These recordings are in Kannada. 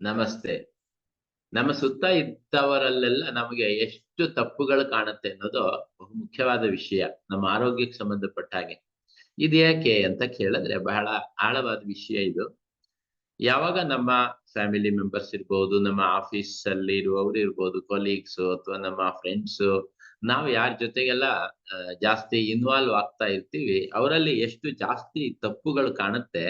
ನಮಸ್ತೆ. ನಮ್ಮ ಸುತ್ತ ಇದ್ದವರಲ್ಲೆಲ್ಲ ನಮಗೆ ಎಷ್ಟು ತಪ್ಪುಗಳು ಕಾಣುತ್ತೆ ಅನ್ನೋದು ಬಹು ಮುಖ್ಯವಾದ ವಿಷಯ, ನಮ್ಮ ಆರೋಗ್ಯಕ್ಕೆ ಸಂಬಂಧಪಟ್ಟ ಹಾಗೆ. ಇದ್ಯಾಕೆ ಅಂತ ಕೇಳಿದ್ರೆ ಬಹಳ ಆಳವಾದ ವಿಷಯ ಇದು. ಯಾವಾಗ ನಮ್ಮ ಫ್ಯಾಮಿಲಿ ಮೆಂಬರ್ಸ್ ಇರ್ಬೋದು, ನಮ್ಮ ಆಫೀಸ್ ಅಲ್ಲಿ ಇರುವವರು ಇರ್ಬೋದು ಕೊಲೀಗ್ಸ್ ಅಥವಾ ನಮ್ಮ ಫ್ರೆಂಡ್ಸ್ ನಾವು ಯಾರ ಜೊತೆಗೆಲ್ಲ ಜಾಸ್ತಿ ಇನ್ವಾಲ್ವ್ ಆಗ್ತಾ ಇರ್ತೀವಿ, ಅವರಲ್ಲಿ ಎಷ್ಟು ಜಾಸ್ತಿ ತಪ್ಪುಗಳು ಕಾಣುತ್ತೆ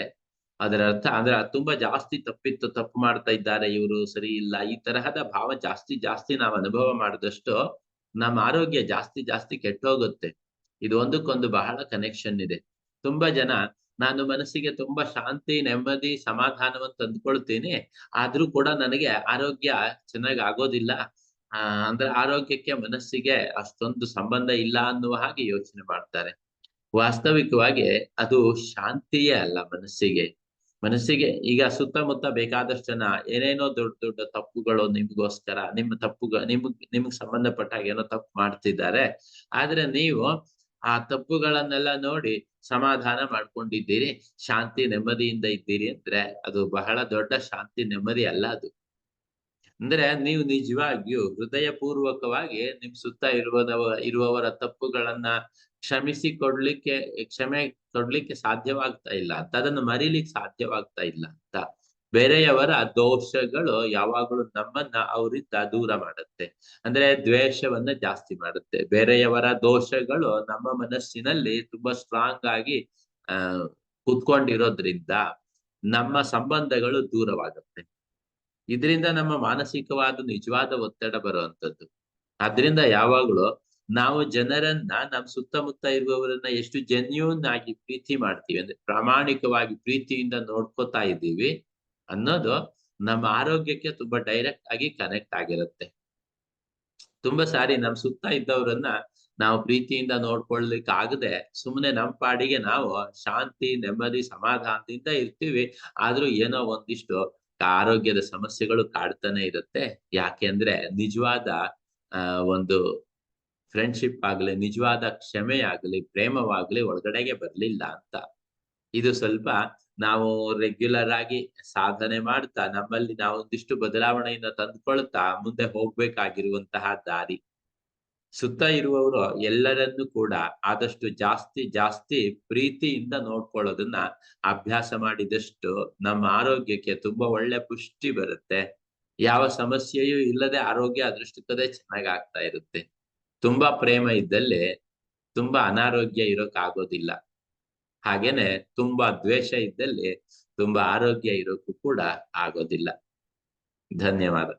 ಅದರ ಅರ್ಥ ಅಂದ್ರೆ ತುಂಬಾ ಜಾಸ್ತಿ ತಪ್ಪಿತ್ತು, ತಪ್ಪು ಮಾಡ್ತಾ ಇದ್ದಾರೆ, ಇವರು ಸರಿ ಇಲ್ಲ, ಈ ತರಹದ ಭಾವ ಜಾಸ್ತಿ ಜಾಸ್ತಿ ನಾವು ಅನುಭವ ಮಾಡಿದಷ್ಟು ನಮ್ಮ ಆರೋಗ್ಯ ಜಾಸ್ತಿ ಜಾಸ್ತಿ ಕೆಟ್ಟೋಗುತ್ತೆ. ಇದು ಒಂದಕ್ಕೊಂದು ಬಹಳ ಕನೆಕ್ಷನ್ ಇದೆ. ತುಂಬಾ ಜನ, ನಾನು ಮನಸ್ಸಿಗೆ ತುಂಬಾ ಶಾಂತಿ, ನೆಮ್ಮದಿ, ಸಮಾಧಾನವನ್ನು ತಂದ್ಕೊಳ್ತೀನಿ, ಆದ್ರೂ ಕೂಡ ನನಗೆ ಆರೋಗ್ಯ ಚೆನ್ನಾಗಿ ಆಗೋದಿಲ್ಲ. ಆ, ಅಂದ್ರೆ ಆರೋಗ್ಯಕ್ಕೆ ಮನಸ್ಸಿಗೆ ಅಷ್ಟೊಂದು ಸಂಬಂಧ ಇಲ್ಲ ಅನ್ನುವ ಹಾಗೆ ಯೋಚನೆ ಮಾಡ್ತಾರೆ. ವಾಸ್ತವಿಕವಾಗಿ ಅದು ಶಾಂತಿಯೇ ಅಲ್ಲ ಮನಸ್ಸಿಗೆ. ಮನಸ್ಸಿಗೆ ಈಗ ಸುತ್ತಮುತ್ತ ಬೇಕಾದಷ್ಟು ಜನ ಏನೇನೋ ದೊಡ್ಡ ದೊಡ್ಡ ತಪ್ಪುಗಳು ನಿಮ್ಗೋಸ್ಕರ, ನಿಮ್ಮ ತಪ್ಪುಗ, ನಿಮ್ಗ್ ನಿಮ್ಗ್ ಸಂಬಂಧಪಟ್ಟ ಹಾಗೆ ಏನೋ ತಪ್ಪು ಮಾಡ್ತಿದ್ದಾರೆ. ಆದ್ರೆ ನೀವು ಆ ತಪ್ಪುಗಳನ್ನೆಲ್ಲ ನೋಡಿ ಸಮಾಧಾನ ಮಾಡ್ಕೊಂಡಿದ್ದೀರಿ, ಶಾಂತಿ ನೆಮ್ಮದಿಯಿಂದ ಇದ್ದೀರಿ ಅಂದ್ರೆ ಅದು ಬಹಳ ದೊಡ್ಡ ಶಾಂತಿ ನೆಮ್ಮದಿ ಅಲ್ಲ ಅದು. ಅಂದ್ರೆ ನೀವು ನಿಜವಾಗಿಯೂ ಹೃದಯ ಪೂರ್ವಕವಾಗಿ ನಿಮ್ ಸುತ್ತ ಇರುವದವ, ಇರುವವರ ತಪ್ಪುಗಳನ್ನ ಕ್ಷಮಿಸಿ ಕೊಡ್ಲಿಕ್ಕೆ ಕ್ಷಮೆ ಕೊಡ್ಲಿಕ್ಕೆ ಸಾಧ್ಯವಾಗ್ತಾ ಇಲ್ಲ ಅಂತ. ಅದನ್ನು ಮರೀಲಿಕ್ಕೆ ಸಾಧ್ಯವಾಗ್ತಾ ಇಲ್ಲ ಅಂತ. ಬೇರೆಯವರ ದೋಷಗಳು ಯಾವಾಗಲೂ ನಮ್ಮನ್ನ ಅವರಿಂದ ದೂರ ಮಾಡುತ್ತೆ. ಅಂದ್ರೆ ದ್ವೇಷವನ್ನ ಜಾಸ್ತಿ ಮಾಡುತ್ತೆ. ಬೇರೆಯವರ ದೋಷಗಳು ನಮ್ಮ ಮನಸ್ಸಿನಲ್ಲಿ ತುಂಬಾ ಸ್ಟ್ರಾಂಗ್ ಆಗಿ, ಆ, ಕುತ್ಕೊಂಡಿರೋದ್ರಿಂದ ನಮ್ಮ ಸಂಬಂಧಗಳು ದೂರವಾಗುತ್ತೆ. ಇದರಿಂದ ನಮ್ಮ ಮಾನಸಿಕವಾದ ನಿಜವಾದ ಒತ್ತಡ ಬರುವಂತದ್ದು ಆದ್ರಿಂದ ಯಾವಾಗ್ಲೂ ನಾವು ಜನರನ್ನ, ನಮ್ಮ ಸುತ್ತಮುತ್ತ ಇರುವವರನ್ನ ಎಷ್ಟು ಜೆನ್ಯೂನ್ ಆಗಿ ಪ್ರೀತಿ ಮಾಡ್ತೀವಿ, ಅಂದ್ರೆ ಪ್ರಾಮಾಣಿಕವಾಗಿ ಪ್ರೀತಿಯಿಂದ ನೋಡ್ಕೋತಾ ಇದ್ದೀವಿ ಅನ್ನೋದು ನಮ್ಮ ಆರೋಗ್ಯಕ್ಕೆ ತುಂಬಾ ಡೈರೆಕ್ಟ್ ಆಗಿ ಕನೆಕ್ಟ್ ಆಗಿರುತ್ತೆ. ತುಂಬಾ ಸಾರಿ ನಮ್ ಸುತ್ತ ಇದ್ದವ್ರನ್ನ ನಾವು ಪ್ರೀತಿಯಿಂದ ನೋಡ್ಕೊಳ್ಲಿಕ್ಕೆ ಆಗದೆ ಸುಮ್ಮನೆ ನಮ್ಮ ಪಾಡಿಗೆ ನಾವು ಶಾಂತಿ, ನೆಮ್ಮದಿ, ಸಮಾಧಾನದಿಂದ ಇರ್ತೀವಿ. ಆದ್ರೂ ಏನೋ ಒಂದಿಷ್ಟು ಆರೋಗ್ಯದ ಸಮಸ್ಯೆಗಳು ಕಾಡ್ತಾನೆ ಇರುತ್ತೆ. ಯಾಕೆಂದ್ರೆ ನಿಜವಾದ ಒಂದು ಫ್ರೆಂಡ್ಶಿಪ್ ಆಗ್ಲಿ, ನಿಜವಾದ ಕ್ಷಮೆ ಆಗ್ಲಿ, ಪ್ರೇಮವಾಗ್ಲಿ ಒಳಗಡೆಗೆ ಬರ್ಲಿಲ್ಲ ಅಂತ. ಇದು ಸ್ವಲ್ಪ ನಾವು ರೆಗ್ಯುಲರ್ ಆಗಿ ಸಾಧನೆ ಮಾಡ್ತಾ, ನಮ್ಮಲ್ಲಿ ನಾವೊಂದಿಷ್ಟು ಬದಲಾವಣೆಯನ್ನ ತಂದ್ಕೊಳ್ತಾ, ಮುಂದೆ ಹೋಗ್ಬೇಕಾಗಿರುವಂತಹ ದಾರಿ. ಸುತ್ತ ಇರುವವರು ಎಲ್ಲರನ್ನು ಕೂಡ ಆದಷ್ಟು ಜಾಸ್ತಿ ಜಾಸ್ತಿ ಪ್ರೀತಿಯಿಂದ ನೋಡ್ಕೊಳ್ಳೋದನ್ನ ಅಭ್ಯಾಸ ಮಾಡಿದಷ್ಟು ನಮ್ಮ ಆರೋಗ್ಯಕ್ಕೆ ತುಂಬಾ ಒಳ್ಳೆ ಪುಷ್ಟಿ ಬರುತ್ತೆ. ಯಾವ ಸಮಸ್ಯೆಯೂ ಇಲ್ಲದೆ ಆರೋಗ್ಯ ಅದೃಷ್ಟಕ್ಕದೇ ಚೆನ್ನಾಗಿ ಆಗ್ತಾ ಇರುತ್ತೆ. ತುಂಬಾ ಪ್ರೇಮ ಇದ್ದಲ್ಲಿ ತುಂಬಾ ಅನಾರೋಗ್ಯ ಇರೋಕ್ ಆಗೋದಿಲ್ಲ ಹಾಗೇನೆ ತುಂಬಾ ದ್ವೇಷ ಇದ್ದಲ್ಲಿ ತುಂಬಾ ಆರೋಗ್ಯ ಇರೋಕ್ಕೂ ಕೂಡ ಆಗೋದಿಲ್ಲ. ಧನ್ಯವಾದ.